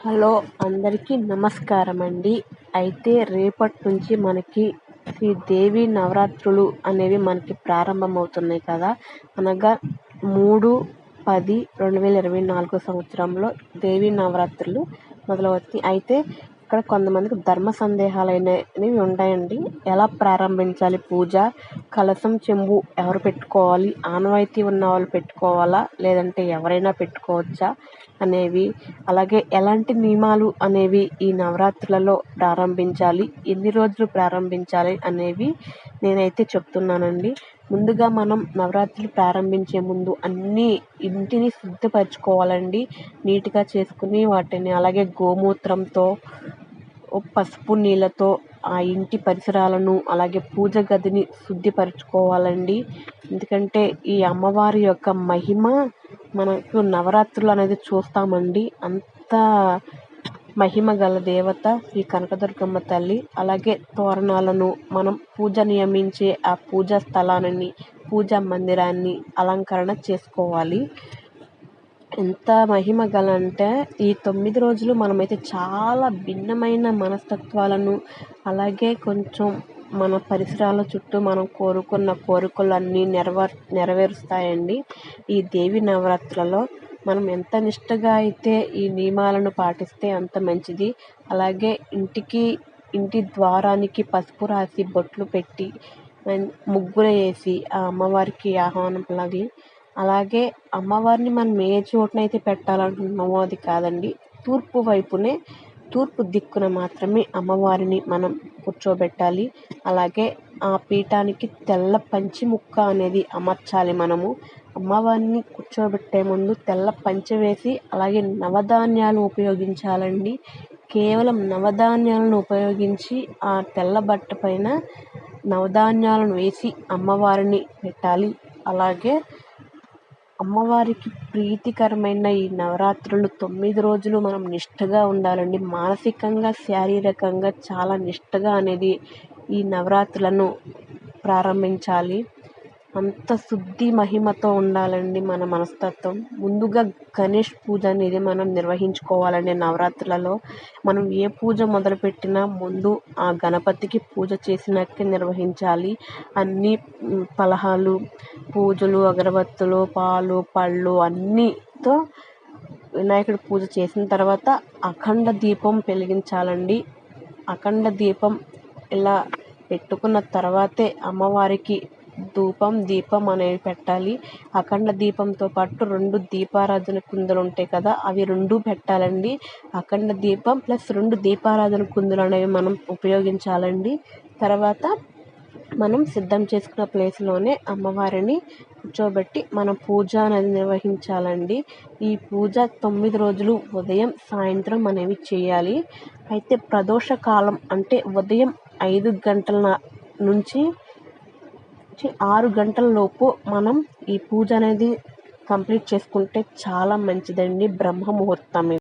Hello అందరికీ నమస్కారం అండి అయితే రేపటి నుంచి మనకి శ్రీ దేవి నవరాత్రులు అనేవి మనకి ప్రారంభమవుతున్నాయి కదా. అనగా మూడు పది రెండు వేల ఇరవై నాలుగో సంవత్సరంలో దేవి నవరాత్రులు మొదలవుతాయి. అయితే ఇక్కడ కొంతమందికి ధర్మ సందేహాలు అనేవి ఉంటాయండి. ఎలా ప్రారంభించాలి పూజ? కలసం చెంబు ఎవరు పెట్టుకోవాలి? ఆనవాయితీ ఉన్న వాళ్ళు పెట్టుకోవాలా? లేదంటే ఎవరైనా పెట్టుకోవచ్చా అనేవి? అలాగే ఎలాంటి నియమాలు అనేవి ఈ నవరాత్రులలో ప్రారంభించాలి? ఎన్ని రోజులు ప్రారంభించాలి అనేవి నేనైతే చెప్తున్నానండి. ముందుగా మనం నవరాత్రులు ప్రారంభించే ముందు అన్నీ ఇంటిని శుద్ధపరచుకోవాలండి నీట్గా చేసుకుని వాటిని అలాగే గోమూత్రంతో పసుపు నీళ్ళతో ఆ ఇంటి పరిసరాలను అలాగే పూజ గదిని శుద్ధిపరచుకోవాలండి. ఎందుకంటే ఈ అమ్మవారి యొక్క మహిమ మనకు నవరాత్రులు అనేది చూస్తామండి. అంత మహిమ గల దేవత శ్రీ కనకదుర్గమ్మ తల్లి. అలాగే తోరణాలను మనం పూజ నియమించే ఆ పూజా స్థలాన్ని పూజా మందిరాన్ని అలంకరణ చేసుకోవాలి. ఎంత మహిమ గల అంటే ఈ తొమ్మిది రోజులు మనమైతే చాలా భిన్నమైన మనస్తత్వాలను అలాగే కొంచెం మన పరిసరాల చుట్టూ మనం కోరుకున్న కోరికలన్నీ నెరవేర్ నెరవేరుస్తాయండి. ఈ దేవి నవరాత్రులలో మనం ఎంత నిష్టగా అయితే ఈ నియమాలను పాటిస్తే అంత మంచిది. అలాగే ఇంటికి ఇంటి ద్వారానికి పసుపు రాసి బొట్లు పెట్టి ముగ్గులు వేసి ఆ అమ్మవారికి ఆహ్వానం లాగి అలాగే అమ్మవారిని మనం ఏ చోటనైతే పెట్టాలనుకుంటున్నామో అది కాదండి తూర్పు వైపునే తూర్పు దిక్కున మాత్రమే అమ్మవారిని మనం కూర్చోబెట్టాలి. అలాగే ఆ పీఠానికి తెల్ల పంచి ముక్క అనేది అమర్చాలి మనము. అమ్మవారిని కూర్చోబెట్టే ముందు తెల్ల పంచె వేసి అలాగే నవధాన్యాలు ఉపయోగించాలండి. కేవలం నవధాన్యాలను ఉపయోగించి ఆ తెల్ల బట్ట పైన నవధాన్యాలను వేసి అమ్మవారిని పెట్టాలి. అలాగే అమ్మవారికి ప్రీతికరమైన ఈ నవరాత్రులు తొమ్మిది రోజులు మనం నిష్టగా ఉండాలండి. మానసికంగా శారీరకంగా చాలా నిష్టగా అనేది ఈ నవరాత్రులను ప్రారంభించాలి. అంత శుద్ధి మహిమతో ఉండాలండి మన మనస్తత్వం. ముందుగా గణేష్ పూజ అనేది మనం నిర్వహించుకోవాలండి నవరాత్రులలో. మనం ఏ పూజ మొదలుపెట్టినా ముందు ఆ గణపతికి పూజ చేసినట్టే నిర్వహించాలి. అన్ని ఫలహాలు పూజలు అగరబత్తులు పాలు పళ్ళు అన్నీతో వినాయకుడి పూజ చేసిన తర్వాత అఖండ దీపం వెలిగించాలండి. అఖండ దీపం ఇలా పెట్టుకున్న తర్వాతే అమ్మవారికి ధూపం దీపం అనేవి పెట్టాలి. అఖండ దీపంతో పాటు రెండు దీపారాధన కుందులు ఉంటాయి కదా అవి రెండు పెట్టాలండి. అఖండ దీపం ప్లస్ రెండు దీపారాధన కుందులు అనేవి మనం ఉపయోగించాలండి. తర్వాత మనం సిద్ధం చేసుకున్న ప్లేస్లోనే అమ్మవారిని కూర్చోబెట్టి మనం పూజ అనేది నిర్వహించాలండి. ఈ పూజ తొమ్మిది రోజులు ఉదయం సాయంత్రం అనేవి చేయాలి. అయితే ప్రదోష కాలం అంటే ఉదయం ఐదు గంటల నుంచి నుంచి ఆరు గంటల లోపు మనం ఈ పూజ అనేది కంప్లీట్ చేసుకుంటే చాలా మంచిదండి బ్రహ్మ ముహూర్తం.